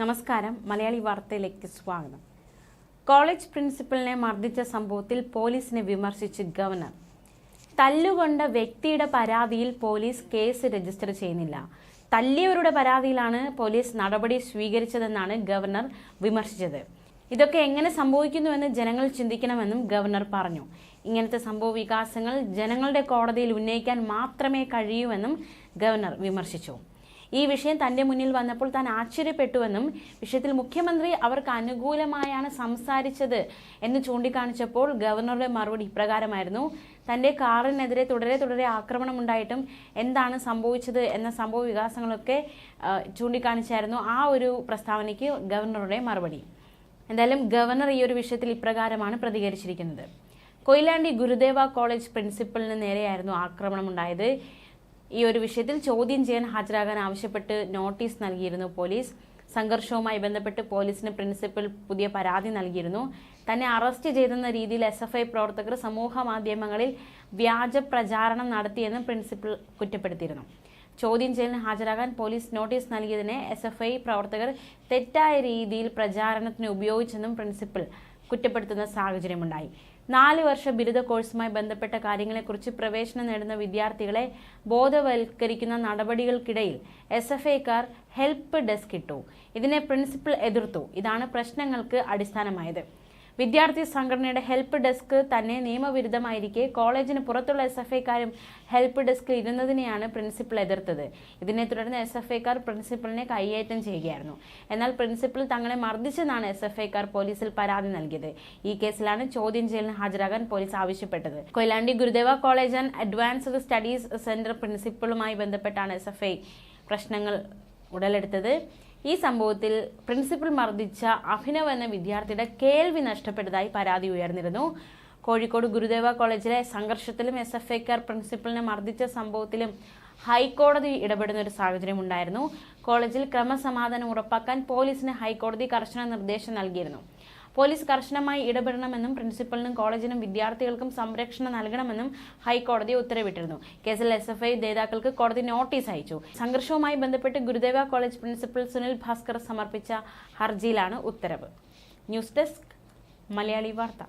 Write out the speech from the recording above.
നമസ്കാരം. മലയാളി വാർത്തയിലേക്ക് സ്വാഗതം. കോളേജ് പ്രിൻസിപ്പലിനെ മർദ്ദിച്ച സംഭവത്തിൽ പോലീസിനെ വിമർശിച്ച് ഗവർണർ. തല്ലുകൊണ്ട വ്യക്തിയുടെ പരാതിയിൽ പോലീസ് കേസ് രജിസ്റ്റർ ചെയ്യുന്നില്ല. തല്ലിയവരുടെ പരാതിയിലാണ് പോലീസ് നടപടി സ്വീകരിച്ചതെന്നാണ് ഗവർണർ വിമർശിച്ചത്. ഇതൊക്കെ എങ്ങനെ സംഭവിക്കുന്നുവെന്ന് ജനങ്ങൾ ചിന്തിക്കണമെന്നും ഗവർണർ പറഞ്ഞു. ഇങ്ങനത്തെ സംഭവ വികാസങ്ങൾ ജനങ്ങളുടെ കോടതിയിൽ ഉന്നയിക്കാൻ മാത്രമേ കഴിയൂവെന്നും ഗവർണർ വിമർശിച്ചു. ഈ വിഷയം തന്റെ മുന്നിൽ വന്നപ്പോൾ താൻ ആശ്ചര്യപ്പെട്ടുവെന്നും വിഷയത്തിൽ മുഖ്യമന്ത്രി അവർക്ക് അനുകൂലമായാണ് സംസാരിച്ചത് എന്ന് ചൂണ്ടിക്കാണിച്ചപ്പോൾ ഗവർണറുടെ മറുപടി ഇപ്രകാരമായിരുന്നു. തന്റെ കാറിനെതിരെ തുടരെ തുടരെ ആക്രമണം ഉണ്ടായിട്ടും എന്താണ് സംഭവിച്ചത് എന്ന സംഭവ വികാസങ്ങളൊക്കെ ചൂണ്ടിക്കാണിച്ചായിരുന്നു ആ ഒരു പ്രസ്താവനയ്ക്ക് ഗവർണറുടെ മറുപടി. എന്തായാലും ഗവർണർ ഈ ഒരു വിഷയത്തിൽ ഇപ്രകാരമാണ് പ്രതികരിച്ചിരിക്കുന്നത്. കൊയിലാണ്ടി ഗുരുദേവ കോളേജ് പ്രിൻസിപ്പലിന് നേരെയായിരുന്നു ആക്രമണം ഉണ്ടായത്. ഈ ഒരു വിഷയത്തിൽ ചോദ്യം ചെയ്യാൻ ഹാജരാകാൻ ആവശ്യപ്പെട്ട് നോട്ടീസ് നൽകിയിരുന്നു പോലീസ്. സംഘർഷവുമായി ബന്ധപ്പെട്ട് പോലീസിന് പ്രിൻസിപ്പൽ പുതിയ പരാതി നൽകിയിരുന്നു. തന്നെ അറസ്റ്റ് ചെയ്തെന്ന രീതിയിൽ എസ് എഫ് ഐ പ്രവർത്തകർ സമൂഹ മാധ്യമങ്ങളിൽ വ്യാജ പ്രചാരണം നടത്തിയെന്നും പ്രിൻസിപ്പൽ കുറ്റപ്പെടുത്തിയിരുന്നു. ചോദ്യം ചെയ്യലിന് ഹാജരാകാൻ പോലീസ് നോട്ടീസ് നൽകിയതിനെ എസ് എഫ് ഐ പ്രവർത്തകർ തെറ്റായ രീതിയിൽ പ്രചാരണത്തിന് ഉപയോഗിച്ചെന്നും പ്രിൻസിപ്പൽ കുറ്റപ്പെടുത്തുന്ന സാഹചര്യമുണ്ടായി. നാല് വർഷ ബിരുദ കോഴ്സുമായി ബന്ധപ്പെട്ട കാര്യങ്ങളെക്കുറിച്ച് പ്രവേശനം നേടുന്ന വിദ്യാർത്ഥികളെ ബോധവൽക്കരിക്കുന്ന നടപടികൾക്കിടയിൽ എസ് എഫ് ഐക്കാർ ഹെൽപ്പ് ഡെസ്ക് ഇട്ടു. ഇതിനെ പ്രിൻസിപ്പൽ എതിർത്തു. ഇതാണ് പ്രശ്നങ്ങൾക്ക് അടിസ്ഥാനമായത്. വിദ്യാർത്ഥി സംഘടനയുടെ ഹെൽപ്പ് ഡെസ്ക് തന്നെ നിയമവിരുദ്ധമായിരിക്കെ. കോളേജിന് പുറത്തുള്ള എസ് എഫ് ഐക്കാരും ഹെൽപ്പ് ഡെസ്കിൽ ഇരുന്നതിനെയാണ് പ്രിൻസിപ്പൽ എതിർത്തത്. ഇതിനെ തുടർന്ന് എസ് എഫ് ഐക്കാർ പ്രിൻസിപ്പലിനെ കൈയേറ്റം ചെയ്യുകയായിരുന്നു. എന്നാൽ പ്രിൻസിപ്പൽ തങ്ങളെ മർദ്ദിച്ചെന്നാണ് എസ് എഫ് ഐക്കാർ പോലീസിൽ പരാതി നൽകിയത്. ഈ കേസിലാണ് ചോദ്യം ചെയ്യലിന് ഹാജരാകാൻ പോലീസ് ആവശ്യപ്പെട്ടത്. Koyilandy Gurudeva college and advanced studies centre പ്രിൻസിപ്പളുമായി ബന്ധപ്പെട്ടാണ് എസ് എഫ് ഐ പ്രശ്നങ്ങൾ ഉടലെടുത്തത്. ഈ സംഭവത്തിൽ പ്രിൻസിപ്പൽ മർദ്ദിച്ച അഭിനവ് എന്ന വിദ്യാർത്ഥിയുടെ കേൾവി നഷ്ടപ്പെട്ടതായി പരാതി ഉയർന്നിരുന്നു. കോഴിക്കോട് ഗുരുദേവ കോളേജിലെ സംഘർഷത്തിലും എസ് എഫ് ഐക്കാർ പ്രിൻസിപ്പലിനെ മർദ്ദിച്ച സംഭവത്തിലും ഹൈക്കോടതി ഇടപെടുന്ന ഒരു സാഹചര്യം ഉണ്ടായിരുന്നു. കോളേജിൽ ക്രമസമാധാനം ഉറപ്പാക്കാൻ പോലീസിന് ഹൈക്കോടതി കർശന നിർദ്ദേശം നൽകിയിരുന്നു. പോലീസ് കർശനമായി ഇടപെടണമെന്നും പ്രിൻസിപ്പലിനും കോളേജിനും വിദ്യാർത്ഥികൾക്കും സംരക്ഷണം നൽകണമെന്നും ഹൈക്കോടതി ഉത്തരവിട്ടിരുന്നു. കേസിൽ എസ് എഫ് ഐ നേതാക്കൾക്ക് കോടതി നോട്ടീസ് അയച്ചു. സംഘർഷവുമായി ബന്ധപ്പെട്ട് ഗുരുദേവ കോളേജ് പ്രിൻസിപ്പൽ സുനിൽ ഭാസ്കർ സമർപ്പിച്ച ഹർജിയിലാണ് ഉത്തരവ്. ന്യൂസ് ഡെസ്ക് മലയാളി വാർത്ത.